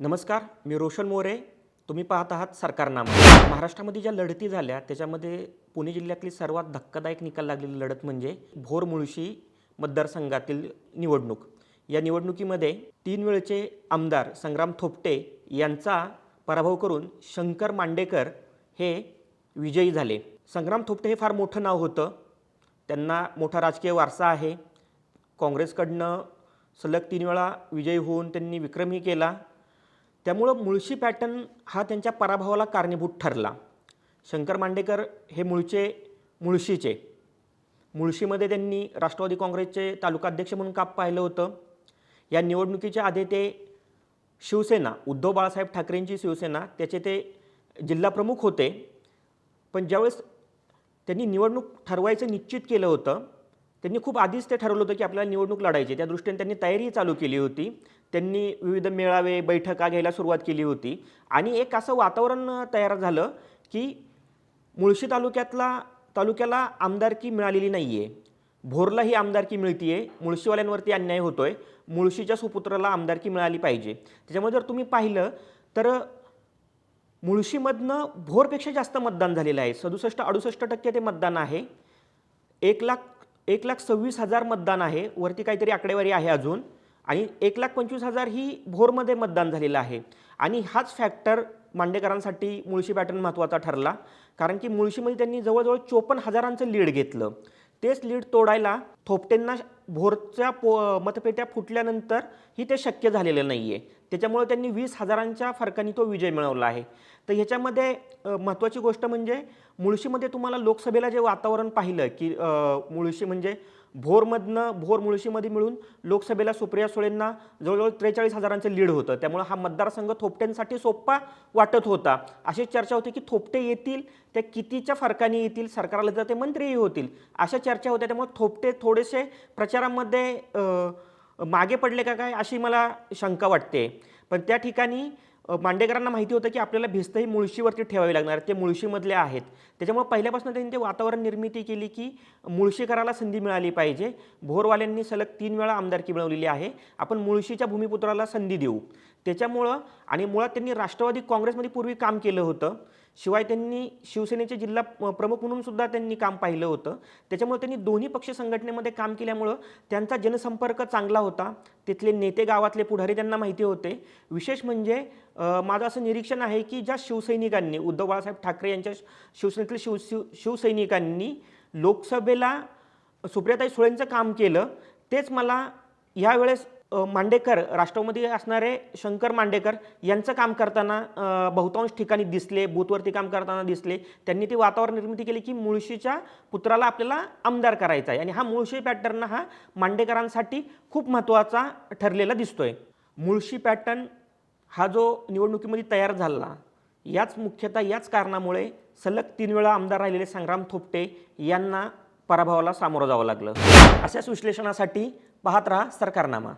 नमस्कार मी रोशन मोरे. तुम्ही पाहत आहात सरकारनामा महाराष्ट्रामध्ये ज्या लढती झाल्या त्याच्यामध्ये पुणे जिल्ह्यातली सर्वात धक्कादायक निकाल लागलेली लढत म्हणजे भोर मुळशी मतदारसंघातील निवडणूक. या निवडणुकीमध्ये तीन वेळचे आमदार संग्राम थोपटे यांचा पराभव करून शंकर मांडेकर हे विजयी झाले. संग्राम थोपटे हे फार मोठं नाव होतं. त्यांना मोठा राजकीय वारसा आहे. काँग्रेसकडनं सलग तीन वेळा विजयी होऊन त्यांनी विक्रमही केला. त्यामुळं मुळशी पॅटर्न हा त्यांच्या पराभवाला कारणीभूत ठरला. शंकर मांडेकर हे मूळचे मुळशीचे. मुळशीमध्ये त्यांनी राष्ट्रवादी काँग्रेसचे तालुकाध्यक्ष म्हणून काप पाहिलं होतं. या निवडणुकीच्या आधी ते शिवसेना उद्धव बाळासाहेब ठाकरेंची शिवसेना त्याचे ते जिल्हाप्रमुख होते. पण ज्यावेळेस त्यांनी निवडणूक ठरवायचं निश्चित केलं होतं त्यांनी खूप आधीच ते ठरवलं होतं की आपल्याला निवडणूक लढायची त्या दृष्टीने त्यांनी तयारी चालू केली होती. त्यांनी विविध मेळावे बैठका घ्यायला सुरुवात केली होती. आणि एक असं वातावरण तयार झालं की मुळशी तालुक्यातला तालुक्याला आमदारकी मिळालेली नाही आहे भोरला ही आमदारकी मिळती आहे मुळशीवाल्यांवरती अन्याय होतोय. मुळशीच्या सुपुत्राला आमदारकी मिळाली पाहिजे. त्याच्यामुळे जर तुम्ही पाहिलं तर मुळशीमधनं भोरपेक्षा जास्त मतदान झालेलं आहे. सदुसष्ट अडुसष्ट टक्के ते मतदान आहे. एक लाख एक लाख सव्वीस हजार मतदान आहे. वरती काहीतरी आकडेवारी आहे अजून. आणि एक लाख पंचवीस हजार ही भोरमध्ये मतदान झालेलं आहे. आणि हाच फॅक्टर मांडेकरांसाठी मुळशी पॅटर्न महत्त्वाचा ठरला. कारण की मुळशीमध्ये त्यांनी जवळजवळ चोपन्न हजारांचं लीड घेतलं. तेच लीड तोडायला थोपटेंना भोरच्या पो मतपेट्या फुटल्यानंतर ही ते शक्य झालेलं नाही आहे त्याच्यामुळे त्यांनी वीस हजारांच्या फरकाने तो विजय मिळवला आहे. तर ह्याच्यामध्ये महत्त्वाची गोष्ट म्हणजे मुळशीमध्ये तुम्हाला लोकसभेला जे वातावरण पाहिलं की मुळशी म्हणजे भोरमधनं भोर मुळशीमध्ये मिळून लोकसभेला सुप्रिया सुळेंना जवळजवळ त्रेचाळीस हजारांचं लीड होतं. त्यामुळे हा मतदारसंघ थोपट्यांसाठी सोपा वाटत होता. अशी चर्चा होती की थोपटे येतील त्या कितीच्या फरकाने येतील सरकारला जर ते मंत्रीही होतील अशा चर्चा होत्या. त्यामुळे थोपटे थोडेसे प्रचारामध्ये मागे पडले का काय अशी मला शंका वाटते. पण त्या ठिकाणी मांडेकरांना माहिती होतं की आपल्याला भिस्त ही मुळशीवरती ठेवावी लागणार ते मुळशीमधले आहेत. त्याच्यामुळे पहिल्यापासून त्यांनी ते वातावरण निर्मिती केली की मुळशीकराला संधी मिळाली पाहिजे. भोरवाल्यांनी सलग तीन वेळा आमदारकी मिळवलेली आहे. आपण मुळशीच्या भूमिपुत्राला संधी देऊ. त्याच्यामुळं आणि मुळात त्यांनी राष्ट्रवादी काँग्रेसमध्ये पूर्वी काम केलं होतं. शिवाय त्यांनी शिवसेनेचे जिल्हा प्रमुख म्हणून सुद्धा त्यांनी काम पाहिलं होतं. त्याच्यामुळे त्यांनी दोन्ही पक्ष संघटनेमध्ये काम केल्यामुळं त्यांचा जनसंपर्क चांगला होता. तिथले नेते गावातले पुढारी त्यांना माहिती होते. विशेष म्हणजे माझं असं निरीक्षण आहे की ज्या शिवसैनिकांनी उद्धव बाळासाहेब ठाकरे यांच्या शिवसेनेतील शिव शिव शिवसैनिकांनी लोकसभेला सुप्रियाताई सुळेंचं काम केलं तेच मला यावेळेस मांडेकर राष्ट्रवादी असणारे शंकर मांडेकर यांचं काम करताना बहुतांश ठिकाणी दिसले बूथवरती काम करताना दिसले. त्यांनी ती वातावरण निर्मिती केली की मुळशीच्या पुत्राला आपल्याला आमदार करायचा आहे. आणि हा मुळशी पॅटर्न हा मांडेकरांसाठी खूप महत्त्वाचा ठरलेला दिसतोय. मुळशी पॅटर्न हा जो निवडणुकीमध्ये तयार झाला याच मुख्यतः याच कारणामुळे सलग तीन वेळा आमदार राहिलेले संग्राम थोपटे यांना पराभवाला सामोरं जावं लागलं. अशाच विश्लेषणासाठी पाहत राहा सरकारनामा.